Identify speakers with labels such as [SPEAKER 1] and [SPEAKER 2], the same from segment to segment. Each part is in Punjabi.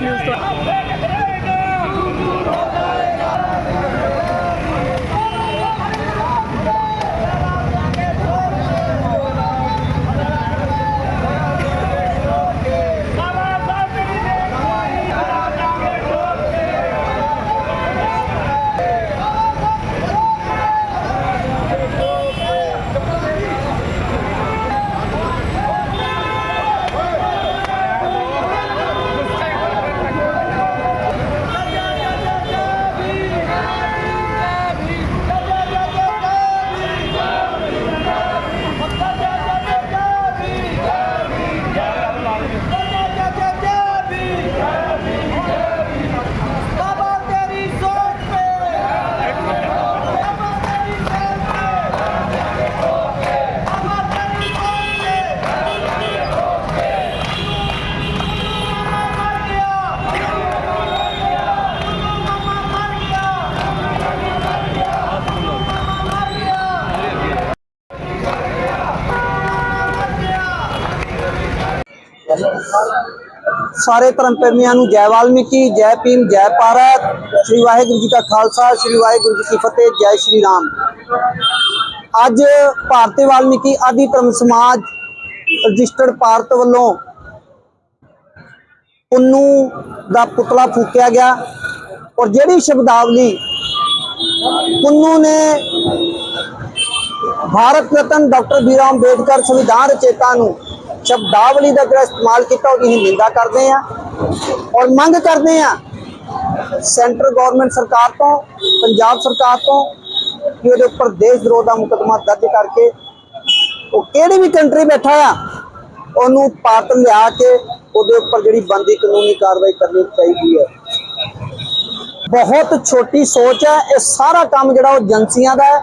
[SPEAKER 1] ਨਿਊਜ਼ ਤੋਂ
[SPEAKER 2] ਸਾਰੇ ਧਰਮ ਪ੍ਰੇਮੀਆਂ ਨੂੰ ਜੈ ਵਾਲਮੀਕੀ, ਜੈ ਭੀਮ, ਜੈ ਭਾਰਤ, ਸ੍ਰੀ ਵਾਹਿਗੁਰੂ ਜੀ ਕਾ ਖਾਲਸਾ, ਸ੍ਰੀ ਵਾਹਿਗੁਰੂ ਜੀ ਕੀ ਫਤਿਹ, ਜੈ ਸ਼੍ਰੀ ਰਾਮ। ਅੱਜ ਭਾਰਤੀ ਵਾਲਮੀਕੀ ਆਦਿ ਧਰਮ ਸਮਾਜ ਰਜਿਸਟਰਡ ਭਾਰਤ ਵੱਲੋਂ ਪੁੰਨੂ ਦਾ ਪੁਤਲਾ ਫੂਕਿਆ ਗਿਆ ਔਰ ਜਿਹੜੀ ਸ਼ਬਦਾਵਲੀ ਪੁੰਨੂ ਨੇ ਭਾਰਤ ਰਤਨ ਡਾਕਟਰ ਬੀ ਅੰਬੇਦਕਰ ਸੰਵਿਧਾਨ ਰਚੇਤਾ ਨੂੰ ਸ਼ਬਦਾਵਲੀ ਦਾ ਜਿਹੜਾ ਇਸਤੇਮਾਲ ਕੀਤਾ ਉਹਦੀ ਅਸੀਂ ਨਿੰਦਾ ਕਰਦੇ ਆ ਔਰ ਮੰਗ ਕਰਦੇ ਆ ਸੈਂਟਰ ਗਵਰਨਮੈਂਟ ਸਰਕਾਰ ਤੋਂ ਪੰਜਾਬ ਸਰਕਾਰ ਤੋਂ ਕਿ ਉਹਦੇ ਉੱਪਰ ਦੇਸ਼ ਵਿਰੋਧ ਦਾ ਮੁਕੱਦਮਾ ਦਰਜ ਕਰਕੇ ਉਹ ਕਿਹੜੀ ਵੀ ਕੰਟਰੀ ਬੈਠਾ ਆ ਉਹਨੂੰ ਭਾਰਤ ਲਿਆ ਕੇ ਉਹਦੇ ਉੱਪਰ ਜਿਹੜੀ ਬੰਦੀ ਕਾਨੂੰਨੀ ਕਾਰਵਾਈ ਕਰਨੀ ਚਾਹੀਦੀ ਹੈ ਬਹੁਤ ਛੋਟੀ ਸੋਚ ਹੈ ਇਹ ਸਾਰਾ ਕੰਮ ਜਿਹੜਾ ਉਹ ਏਜੰਸੀਆਂ ਦਾ ਹੈ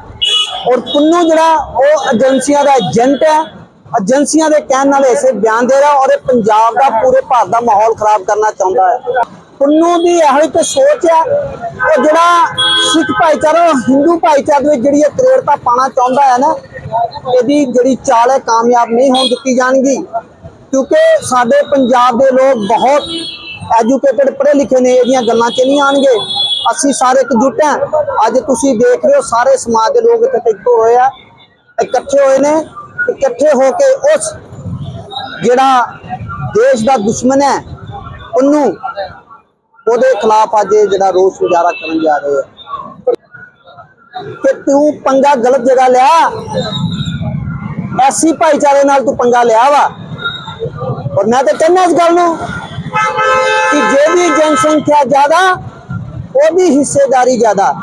[SPEAKER 2] ਔਰ ਪੁੰਨੂ ਜਿਹੜਾ ਉਹ ਏਜੰਸੀਆਂ ਦਾ ਏਜੰਟ ਹੈ ਏਜੰਸੀਆਂ ਦੇ ਕਹਿਣ ਨਾਲ ਇਸੇ ਬਿਆਨ ਦੇ ਰਿਹਾ ਔਰ ਇਹ ਪੰਜਾਬ ਦਾ ਪੂਰੇ ਭਾਰਤ ਦਾ ਮਾਹੌਲ ਖਰਾਬ ਕਰਨਾ ਚਾਹੁੰਦਾ ਹੈ। ਪੁੰਨੂ ਦੀ ਇਹੋ ਇੱਕ ਸੋਚ ਹੈ ਉਹ ਜਿਹੜਾ ਸਿੱਖ ਭਾਈਚਾਰਾ, ਹਿੰਦੂ ਭਾਈਚਾਰੇ ਦੇ ਵਿੱਚ ਜਿਹੜੀ ਇਹ ਕ੍ਰੇੜਤਾ ਪਾਣਾ ਚਾਹੁੰਦਾ ਹੈ ਨਾ, ਇਹਦੀ ਜਿਹੜੀ ਚਾਲ ਹੈ ਕਾਮਯਾਬ ਨਹੀਂ ਹੋਣ ਦਿੱਤੀ ਜਾਣਗੀ। ਕਿਉਂਕਿ ਸਾਡੇ ਪੰਜਾਬ ਦੇ ਲੋਕ ਬਹੁਤ ਐਜੂਕੇਟਡ ਪੜ੍ਹੇ ਲਿਖੇ ਨੇ, ਇਹਦੀਆਂ ਗੱਲਾਂ 'ਚ ਨਹੀਂ ਆਣਗੇ ਅਸੀਂ ਸਾਰੇ ਇਕਜੁੱਟ ਹਾਂ। ਅੱਜ ਤੁਸੀਂ ਦੇਖ ਰਹੇ ਹੋ, ਸਾਰੇ ਸਮਾਜ ਦੇ ਲੋਕ ਇੱਥੇ ਇਕੱਠੇ ਹੋਏ ਆ, ਇਕੱਠੇ ਹੋਏ ਨੇ। ਇਕੱਠੇ ਹੋ ਕੇ ਉਸ ਜਿਹੜਾ ਦੇਸ਼ ਦਾ ਦੁਸ਼ਮਣ ਹੈ, ਉਹਨੂੰ ਉਹਦੇ ਖਿਲਾਫ ਅੱਜ ਇਹ ਜਿਹੜਾ ਰੋਸ ਮੁਜ਼ਾਹਰਾ ਕਰਨ ਜਾ ਰਹੇ ਹੈ। ਕਿ ਤੂੰ ਪੰਗਾ ਗਲਤ ਜਗ੍ਹਾ ਲਿਆ, ਐਸੀ ਭਾਈਚਾਰੇ ਨਾਲ ਤੂੰ ਪੰਗਾ ਲਿਆ ਵਾ। ਔਰ ਮੈਂ ਤਾਂ ਕਹਿੰਦਾ ਇਸ ਗੱਲ ਨੂੰ ਕਿ ਜਿਹਦੀ ਜਨਸੰਖਿਆ ਜ਼ਿਆਦਾ, ਉਹਦੀ ਹਿੱਸੇਦਾਰੀ ਜ਼ਿਆਦਾ।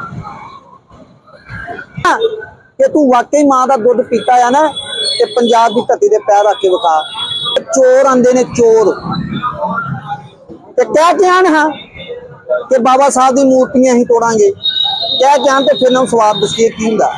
[SPEAKER 2] ਕਿ ਤੂੰ ਵਾਕਈ ਮਾਂ ਦਾ ਦੁੱਧ ਪੀਤਾ ਆ ਨਾ ਤੇ ਪੰਜਾਬ ਦੀ ਧਰਤੀ ਤੇ ਪੈਰ ਰੱਖ ਕੇ ਵਿਖਾ। ਚੋਰ ਆਂਦੇ ਨੇ ਚੋਰ। ਤੇ ਕਹਿ ਕੇ ਆਣ ਹਾਂ ਕਿ ਬਾਬਾ ਸਾਹਿਬ ਦੀ ਮੂਰਤੀਆਂ ਹੀ ਤੋੜਾਂਗੇ। ਕਹਿ ਕੇ ਆਣ ਤੇ ਫਿਰ ਨੂੰ ਸਵਾਦ ਦੱਸੀਏ ਕੀ ਹੁੰਦਾ।